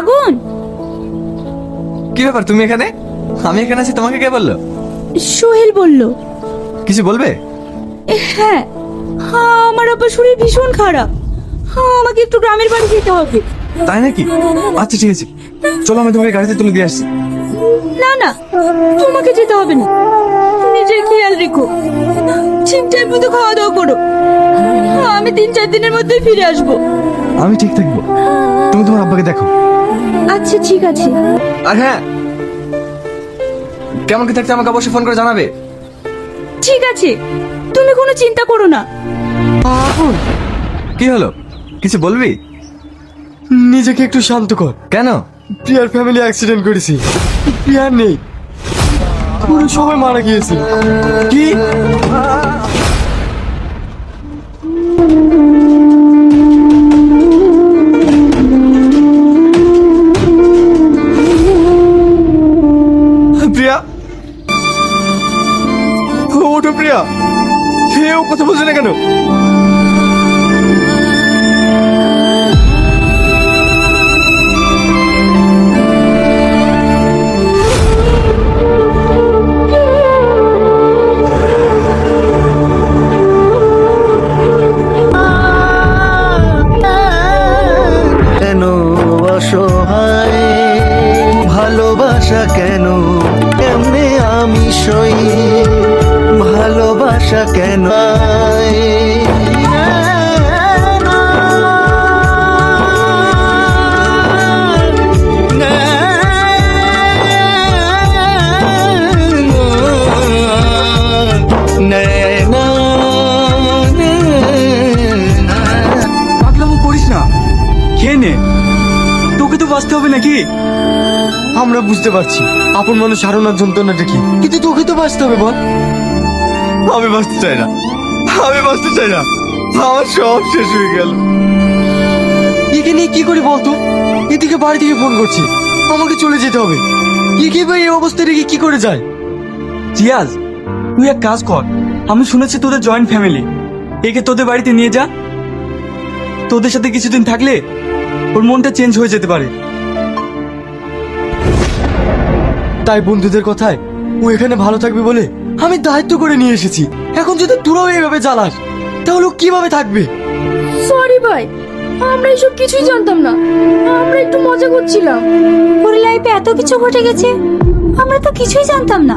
আগুন! কি ব্যাপার তুমি এখানে? আমি এখানে আছি তোমাকে কে বলল? সোহেল বলল। কিছু বলবে? হ্যাঁ। হ্যাঁ আমার আব্বা শরীর ভীষণ খারাপ। হ্যাঁ আমাকে একটু গ্রামের বাড়ি যেতে হবে। তাই নাকি? আচ্ছা ঠিক আছে। চলো আমি তোমাকে গাড়িতে তুলে দিয়ে আসছি। না না তোমাকে যেতে হবে না। নিজের খেয়াল রেখো। ঠিকঠাক মতো খাওয়া দাওয়া করো। আমি তিন চার দিনের মধ্যেই ফিরে আসব। আমি ঠিক থাকব। তুমি তোমার আব্বাকে দেখো। আচ্ছা ঠিক আছে। আর হ্যাঁ কেমন কি থাকতে আমাকে অবশ্যই ফোন করে জানাবে? ঠিক আছে তুমি কোনো চিন্তা করো না। কি হলো? কিছু বলবি? নিজেকে একটু শান্ত কর। কেন? প্রিয়ার ফ্যামিলি অ্যাক্সিডেন্ট করেছি। প্রিয়ার নেই। পুরো সবাই মারা গিয়েছে। কি? প্রিয়া। ওঠো প্রিয়া। হে ও কথা বলছে না কেন? কেন অসহায়? ভালোবাসা কেন ভালোবাসা কেন? পাগলামো করিস না। খেয়ে নে। তোকে তো বাঁচতে হবে নাকি? আমরা বুঝতে পারছি। আপন মানুষ হারানোর যন্ত্রণাটা কি কিন্তু তোকে তো বাঁচতে হবে বল। আমি বাঁচতে চাই না। আমি বাঁচতে চাই না। আমার সব শেষ হয়ে গেল। একে নিয়ে কি করি বলতো? এদিকে বাড়ি থেকে ফোন করছি। আমাকে চলে যেতে হবে। একে ভাই এই অবস্থা রেখে কি করে যায়? জিয়াজ, তুই এক কাজ কর। আমি শুনেছি তোদের জয়েন্ট ফ্যামিলি একে তোদের বাড়িতে নিয়ে যা। তোদের সাথে কিছুদিন থাকলে ওর মনটা চেঞ্জ হয়ে যেতে পারে। তাই বন্ধুদের কথায়, ও এখানে ভালো থাকবে বলে আমি দায়িত্ব করে নিয়ে এসেছি। এখন যদি তোরাও এইভাবে জ্বালাস তাহলে ও কীভাবে থাকবে? সরি ভাই আমরা এসব কিছুই জানতাম না। আমরা একটু মজা করছিলাম। ওর লাইফে এত কিছু ঘটে গেছে আমরা তো কিছুই জানতাম না।